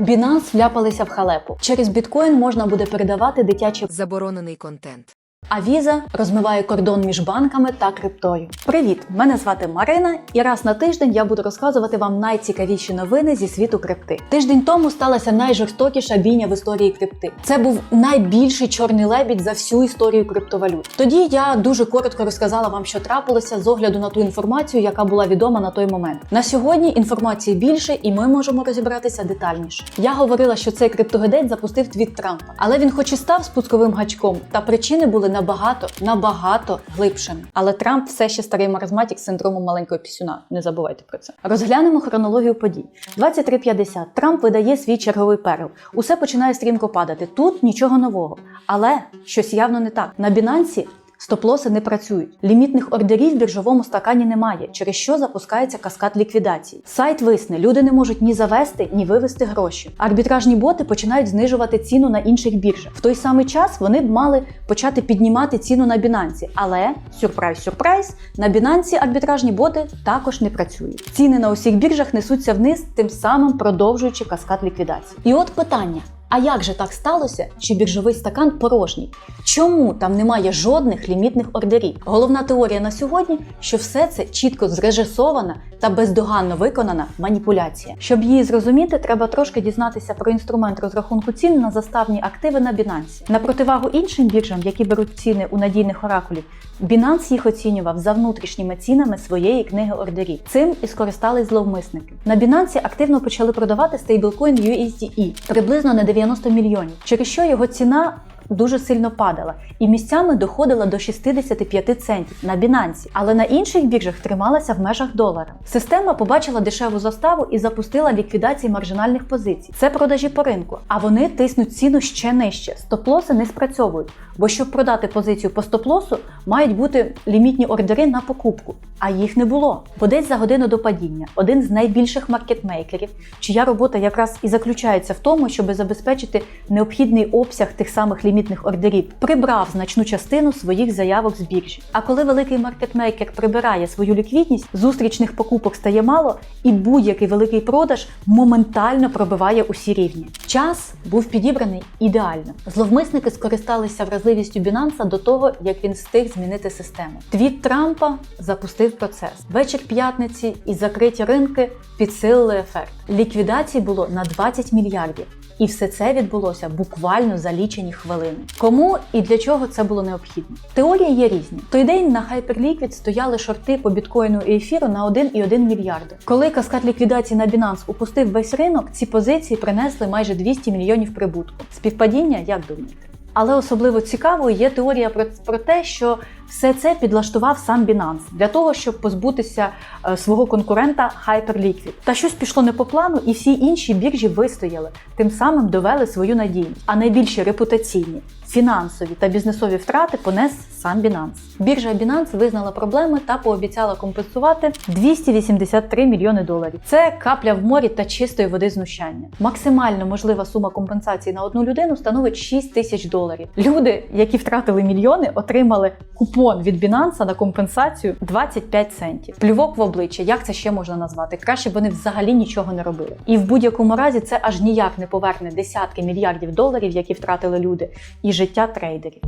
Binance вляпалися в халепу. Через біткоін можна буде передавати дитячі Заборонений контент. А Visa розмиває кордон між банками та криптою. Привіт! Мене звати Марина, і раз на тиждень я буду розказувати вам найцікавіші новини зі світу крипти. Тиждень тому сталася найжорстокіша бійня в історії крипти. Це був найбільший чорний лебідь за всю історію криптовалют. Тоді я дуже коротко розказала вам, що трапилося з огляду на ту інформацію, яка була відома на той момент. На сьогодні інформації більше, і ми можемо розібратися детальніше. Я говорила, що цей криптогедець запустив твіт Трампа, але він, хоч і став спусковим гачком, та причини були набагато набагато глибшими. Але Трамп все ще старий маразматік з синдромом маленького пісюна. Не забувайте про це. Розглянемо хронологію подій. 23.50. Трамп видає свій черговий перл. Усе починає стрімко падати. Тут нічого нового, але щось явно не так. На Бінансі Стоп-лоси не працюють. Лімітних ордерів в біржовому стакані немає, через що запускається каскад ліквідації. Сайт висне, люди не можуть ні завести, ні вивести гроші. Арбітражні боти починають знижувати ціну на інших біржах. В той самий час вони б мали почати піднімати ціну на Binance. Але сюрприз, сюрприз, на Binance арбітражні боти також не працюють. Ціни на усіх біржах несуться вниз, тим самим продовжуючи каскад ліквідації. І от питання. А як же так сталося, що біржовий стакан порожній? Чому там немає жодних лімітних ордерів? Головна теорія на сьогодні, що все це чітко зрежисована та бездоганно виконана маніпуляція. Щоб її зрозуміти, треба трошки дізнатися про інструмент розрахунку цін на заставні активи на Binance. На противагу іншим біржам, які беруть ціни у надійних оракулів, Binance їх оцінював за внутрішніми цінами своєї книги ордерів. Цим і скористались зловмисники. На Binance активно почали продавати стейблкоін USDE приблизно на 90 мільйонів, через що його ціна дуже сильно падала і місцями доходила до 65 центів на Binance, але на інших біржах трималася в межах долара. Система побачила дешеву заставу і запустила ліквідації маржинальних позицій. Це продажі по ринку, а вони тиснуть ціну ще нижче. Стоп-лоси не спрацьовують, бо щоб продати позицію по стоп-лосу, мають бути лімітні ордери на покупку, а їх не було. Бо десь за годину до падіння один з найбільших маркетмейкерів, чия робота якраз і заключається в тому, щоб забезпечити необхідний обсяг тих самих лімітних ордерів, прибрав значну частину своїх заявок з біржі. А коли великий маркетмейкер прибирає свою ліквідність, зустрічних покупок стає мало, і будь-який великий продаж моментально пробиває усі рівні. Час був підібраний ідеально. Зловмисники скористалися вразливістю Binance до того, як він встиг змінити систему. Твіт Трампа запустив процес. Вечір п'ятниці і закриті ринки підсилили ефект. Ліквідацій було на 20 мільярдів. І все це відбулося буквально за лічені хвилини. Кому і для чого це було необхідно? Теорії є різні. Той день на Hyperliquid стояли шорти по біткоїну і ефіру на 1,1 мільярди. Коли каскад ліквідації на Binance упустив весь ринок, ці позиції принесли майже 200 мільйонів прибутку. Співпадіння, як думаєте? Але особливо цікавою є теорія про, про те, що все це підлаштував сам Binance для того, щоб позбутися е, свого конкурента Hyperliquid. Та щось пішло не по плану, і всі інші біржі вистояли, тим самим довели свою надійність. А найбільші репутаційні, фінансові та бізнесові втрати понес сам Binance. Біржа Binance визнала проблеми та пообіцяла компенсувати 283 мільйони доларів. Це капля в морі та чистої води знущання. Максимально можлива сума компенсації на одну людину становить 6 тисяч доларів. Люди, які втратили мільйони, отримали купон від Binance на компенсацію 25 центів. Плювок в обличчя, як це ще можна назвати? Краще б вони взагалі нічого не робили. І в будь-якому разі це аж ніяк не поверне десятки мільярдів доларів, які втратили люди, і життя трейдерів.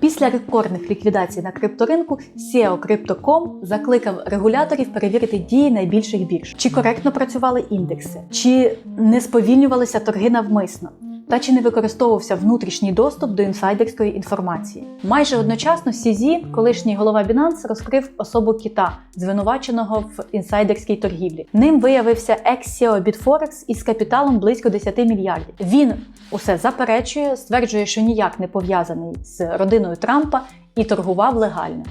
Після рекордних ліквідацій на крипторинку SEO Crypto.com закликав регуляторів перевірити дії найбільших бірж, чи коректно працювали індекси, чи не сповільнювалися торги навмисно. Та чи не використовувався внутрішній доступ до інсайдерської інформації? Майже одночасно CZ, колишній голова Binance, розкрив особу кіта, звинуваченого в інсайдерській торгівлі. Ним виявився екс-CEO Bitforex із капіталом близько 10 мільярдів. Він усе заперечує, стверджує, що ніяк не пов'язаний з родиною Трампа і торгував легально.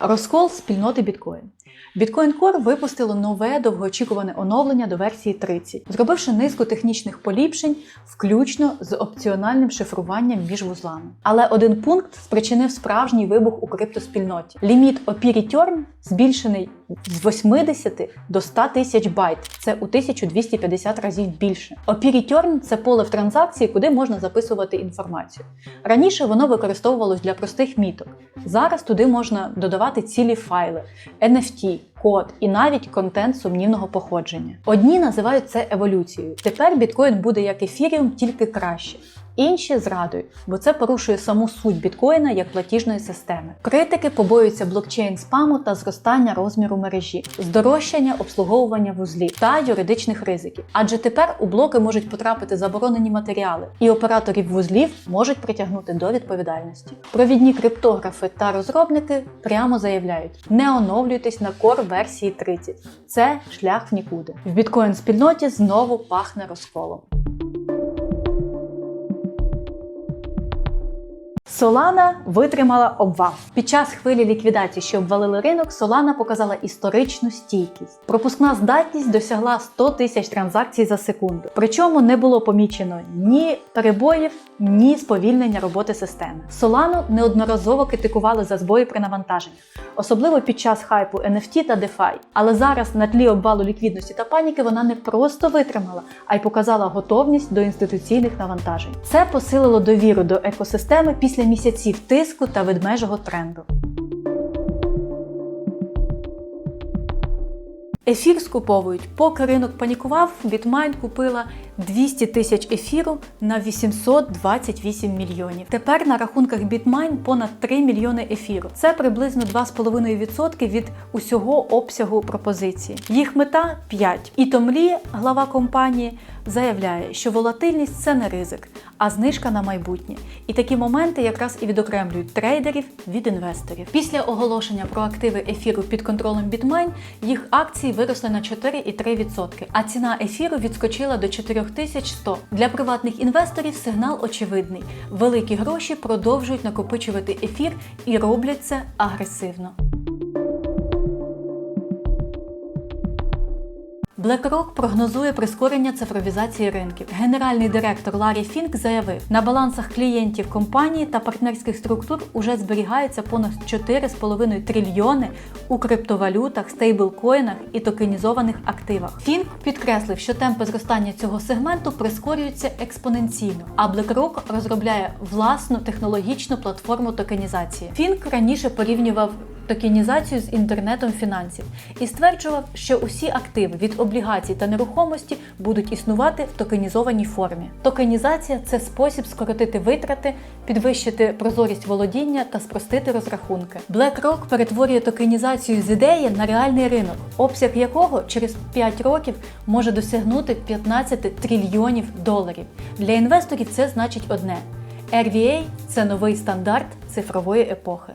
Розкол спільноти біткоін. Bitcoin Core випустило нове довгоочікуване оновлення до версії 30, зробивши низку технічних поліпшень, включно з опціональним шифруванням між вузлами. Але один пункт спричинив справжній вибух у криптоспільноті. Ліміт опірі Return збільшений з 80 до 100 тисяч байт. Це у 1250 разів більше. OP Return – це поле в транзакції, куди можна записувати інформацію. Раніше воно використовувалось для простих міток. Зараз туди можна додавати цілі файли, NFT, код і навіть контент сумнівного походження. Одні називають це еволюцією. Тепер біткоін буде як ефіріум, тільки краще. Інші зрадують, бо це порушує саму суть біткоїна як платіжної системи. Критики побоюються блокчейн спаму та зростання розміру мережі, здорожчання обслуговування вузлів та юридичних ризиків. Адже тепер у блоки можуть потрапити заборонені матеріали, і операторів вузлів можуть притягнути до відповідальності. Провідні криптографи та розробники прямо заявляють: не оновлюйтесь на Core версії 30. Це шлях в нікуди. В біткоін спільноті знову пахне розколом. Solana витримала обвал. Під час хвилі ліквідації, що обвалили ринок, Solana показала історичну стійкість. Пропускна здатність досягла 100 тисяч транзакцій за секунду. Причому не було помічено ні перебоїв, ні сповільнення роботи системи. Solana неодноразово критикували за збої при навантаженні, особливо під час хайпу NFT та DeFi. Але зараз на тлі обвалу ліквідності та паніки вона не просто витримала, а й показала готовність до інституційних навантажень. Це посилило довіру до екосистеми після місяців тиску та ведмежого тренду. Ефір скуповують. Поки ринок панікував, Bitmain купила 200 тисяч ефіру на 828 мільйонів. Тепер на рахунках Bitmain понад 3 мільйони ефіру. Це приблизно 2,5% від усього обсягу пропозиції. Їх мета 5. І Томлі, глава компанії, заявляє, що волатильність це не ризик, а знижка на майбутнє. І такі моменти якраз і відокремлюють трейдерів від інвесторів. Після оголошення про активи ефіру під контролем Bitmain їх акції виросли на 4,3%, а ціна ефіру відскочила до 4100. Для приватних інвесторів сигнал очевидний: великі гроші продовжують накопичувати ефір і роблять це агресивно. BlackRock прогнозує прискорення цифровізації ринків. Генеральний директор Ларі Фінк заявив, на балансах клієнтів компанії та партнерських структур уже зберігається понад 4,5 трильйони у криптовалютах, стейблкоїнах і токенізованих активах. Фінк підкреслив, що темпи зростання цього сегменту прискорюються експоненційно, а BlackRock розробляє власну технологічну платформу токенізації. Фінк раніше порівнював токенізацію з інтернетом фінансів і стверджував, що усі активи від облігацій та нерухомості будуть існувати в токенізованій формі. Токенізація це спосіб скоротити витрати, підвищити прозорість володіння та спростити розрахунки. BlackRock перетворює токенізацію з ідеї на реальний ринок, обсяг якого через 5 років може досягнути 15 трильйонів доларів. Для інвесторів це значить одне: RVA – це новий стандарт цифрової епохи.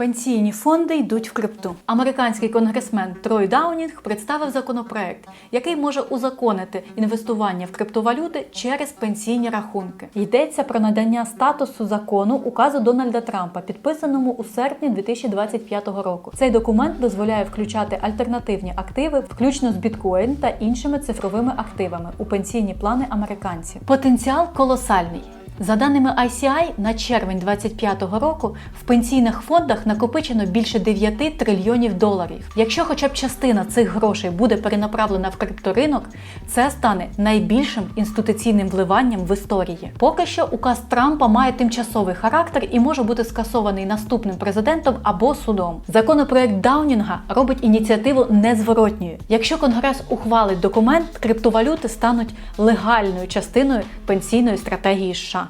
Пенсійні фонди йдуть в крипту. Американський конгресмен Трой Даунінг представив законопроект, який може узаконити інвестування в криптовалюти через пенсійні рахунки. Йдеться про надання статусу закону указу Дональда Трампа, підписаному у серпні 2025 року. Цей документ дозволяє включати альтернативні активи, включно з біткоін та іншими цифровими активами у пенсійні плани американців. Потенціал колосальний. За даними ICI, на червень 2025 року в пенсійних фондах накопичено більше 9 трильйонів доларів. Якщо хоча б частина цих грошей буде перенаправлена в крипторинок, це стане найбільшим інституційним вливанням в історії. Поки що указ Трампа має тимчасовий характер і може бути скасований наступним президентом або судом. Законопроект Даунінга робить ініціативу незворотньою. Якщо Конгрес ухвалить документ, криптовалюти стануть легальною частиною пенсійної стратегії США.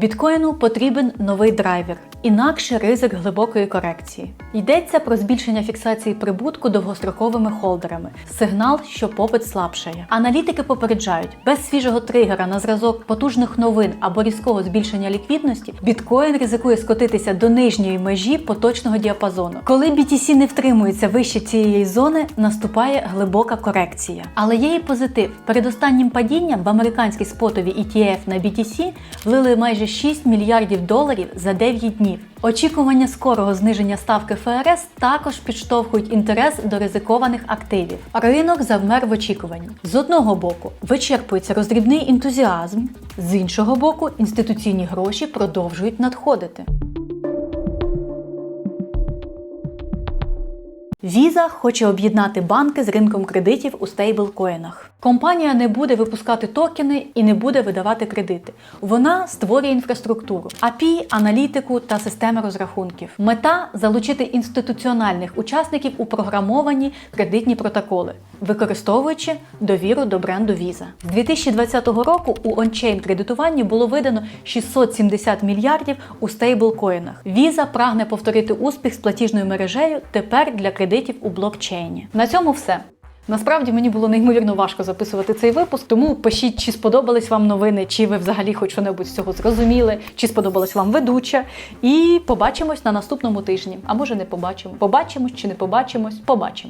Біткоїну потрібен новий драйвер, інакше ризик глибокої корекції. Йдеться про збільшення фіксації прибутку довгостроковими холдерами, сигнал, що попит слабшає. Аналітики попереджають, без свіжого тригера на зразок потужних новин або різкого збільшення ліквідності, біткоін ризикує скотитися до нижньої межі поточного діапазону. Коли BTC не втримується вище цієї зони, наступає глибока корекція. Але є і позитив. Перед останнім падінням в американські спотові ETF на BTC влили майже 6 мільярдів доларів за 9 днів. Очікування скорого зниження ставки ФРС також підштовхують інтерес до ризикованих активів. Ринок завмер в очікуванні. З одного боку, вичерпується роздрібний ентузіазм, з іншого боку, інституційні гроші продовжують надходити. Visa хоче об'єднати банки з ринком кредитів у стейблкоїнах. Компанія не буде випускати токени і не буде видавати кредити. Вона створює інфраструктуру, API, аналітику та системи розрахунків. Мета залучити інституціональних учасників у програмовані кредитні протоколи, використовуючи довіру до бренду Visa. З 2020 року у ончейн кредитуванні було видано 670 мільярдів у стейблкоїнах. Visa прагне повторити успіх з платіжною мережею тепер для кредитів у блокчейні. На цьому все. Насправді мені було неймовірно важко записувати цей випуск, тому пишіть, чи сподобались вам новини, чи ви взагалі хоч що-небудь з цього зрозуміли, чи сподобалась вам ведуча. І побачимось на наступному тижні. А може не побачимо. Побачимось чи не побачимось, побачимо.